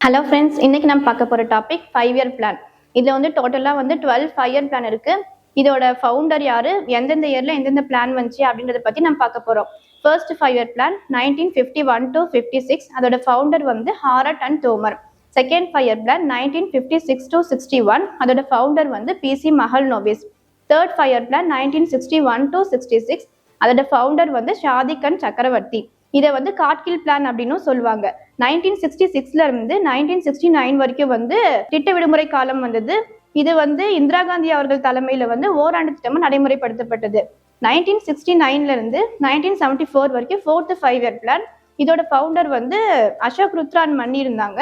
Hello friends இன்னைக்கு நம்ம பார்க்க போகிற டாபிக் ஃபைவ் இயர் பிளான் இதில் வந்து டோட்டலாக வந்து டுவெல் ஃபைவ் இயர் பிளான் இருக்கு. இதோட ஃபவுண்டர் யாரு எந்தெந்த இயர்ல எந்தெந்த பிளான் வந்துச்சு அப்படின்றத பற்றி நம்ம பார்க்க போகிறோம் first five year plan nineteen fifty one to fifty six அதோட ஃபவுண்டர் வந்து Harrod and Domar second five year plan nineteen fifty six to sixty one அதோட ஃபவுண்டர் வந்து PC Mahalanobis third five year plan nineteen sixty one to sixty six அதோட founder வந்து ஷாதிகன் சக்கரவர்த்தி இதை வந்து காட்கில் பிளான் அப்படின்னும் சொல்லுவாங்க. நைன்டீன் சிக்ஸ்டி சிக்ஸ்ல இருந்து நைன்டீன் சிக்ஸ்டி நைன் வரைக்கும் வந்து திட்ட விடுமுறை காலம் வந்தது. இது வந்து இந்திரா காந்தி அவர்கள் தலைமையில வந்து ஓராண்டு திட்டமா நடைமுறைப்படுத்தப்பட்டது. நைன்டீன் சிக்ஸ்டி நைன்ல இருந்து நைன்டீன் செவன்டி ஃபோர் வரைக்கும் ஃபோர்த்து ஃபைவ் இயர் பிளான் இதோட ஃபவுண்டர் வந்து அசோக் ருத்ரான் மன்னி இருந்தாங்க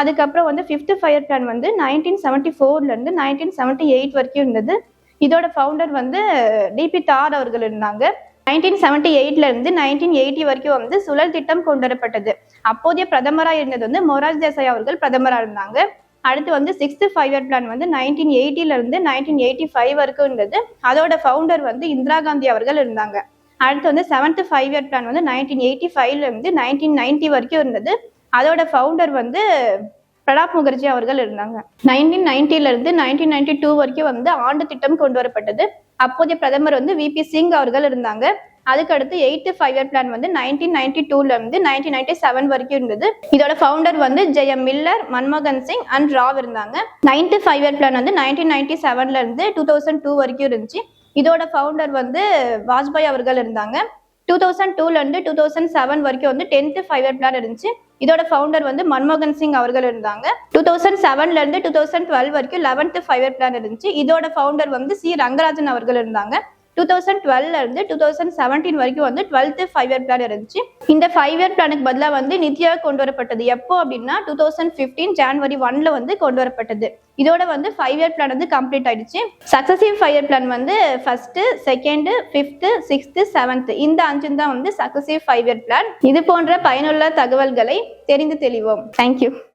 அதுக்கப்புறம் வந்து ஃபிஃப்த் ஃபயர் பிளான் வந்து நைன்டீன் செவன்டி ஃபோர்ல இருந்து நைன்டீன் செவன்டி எயிட் வரைக்கும் இருந்தது. இதோட ஃபவுண்டர் வந்து டிபி தார் அவர்கள் இருந்தாங்க. நைன்டீன் செவன்டி எயிட்லேருந்து நைன்டீன் எயிட்டி வரைக்கும் வந்து சுழல் திட்டம் கொண்டு வரப்பட்டது அப்போதைய பிரதமராக இருந்தது வந்து மொராஜ் தேசாய் அவர்கள் பிரதமராக இருந்தாங்க. அடுத்து வந்து சிக்ஸ்த் ஃபைவ் இயர் பிளான் வந்து நைன்டீன் எயிட்டிலேருந்து நைன்டீன் எயிட்டி ஃபைவ் வரைக்கும் இருந்தது. அதோட ஃபவுண்டர் வந்து இந்திரா காந்தி அவர்கள் இருந்தாங்க. அடுத்து வந்து செவன்த் ஃபைவ் இயர் பிளான் வந்து நைன்டீன் எயிட்டி ஃபைவ்லேருந்து நைன்டீன் நைன்டி வரைக்கும் இருந்தது. அதோட ஃபவுண்டர் வந்து பிரணாப் முகர்ஜி அவர்கள் இருந்தாங்க. நைன்டீன் நைன்டில இருந்து நைன்டீன் நைன்டி டூ வரைக்கும் வந்து ஆண்டு திட்டம் கொண்டு வரப்பட்டது அப்போதைய பிரதமர் வந்து விபி சிங் அவர்கள் இருந்தாங்க. அதுக்கடுத்து எயித்து ஃபைவ் இயர் பிளான் வந்து நைன்டீன் நைன்டி டூல இருந்து நைன்டீன் நைன்டி செவன் வரைக்கும் இருந்தது. இதோட ஃபவுண்டர் வந்து ஜெயம் மில்லர் மன்மோகன் சிங் அண்ட் ராவ் இருந்தாங்க. நைன்த்து ஃபைவ் இயர் பிளான் வந்து நைன்டீன் நைன்டி செவன்ல இருந்து டூ தௌசண்ட் டூ வரைக்கும் இருந்துச்சு. இதோட ஃபவுண்டர் வந்து வாஜ்பாய் அவர்கள் இருந்தாங்க. டூ தௌசண்ட் டூலேருந்து டூ தௌசண்ட் செவன் வரைக்கும் வந்து டென்த்து ஃபைவ் இயர் பிளான் இருந்துச்சு. இதோட ஃபவுண்டர் வந்து மன்மோகன் சிங் அவர்கள் இருந்தாங்க. டூ தௌசண்ட் செவன்ல இருந்து டூ தௌசண்ட் டுவெல் வரைக்கும் லெவன்த்து ஃபைவ் இயர் பிளான் இருந்துச்சு. இதோட ஃபவுண்டர் வந்து சி ரங்கராஜன் அவர்கள் இருந்தாங்க. டூ தௌசண்ட் டுவெல்ல இருந்து டூ தௌசண்ட் செவன்டீன் வரைக்கும் வந்து டுவெல்த்து ஃபைவ் இயர் பிளான் இருந்துச்சு. இந்த ஃபைவ் இயர் பிளானுக்கு பதிலாக வந்து நித்யா கொண்டு வரப்பட்டது எப்போ அப்படின்னா டூ தௌசண்ட் ஃபிஃப்டீன் ஜான்வரி ஒன்ல வந்து கொண்டு வரப்பட்டது. இதோட வந்து ஃபைவ் இயர் பிளான் வந்து கம்ப்ளீட் ஆயிடுச்சு. சக்சசிவ் ஃபைவ் இயர் பிளான் வந்து first second fifth sixth seventh இந்த அஞ்சு தான் வந்து சக்சசிவ் ஃபைவ் இயர் பிளான் இது போன்ற பயனுள்ள தகவல்களை தெரிந்து தெளிவோம். தேங்க்யூ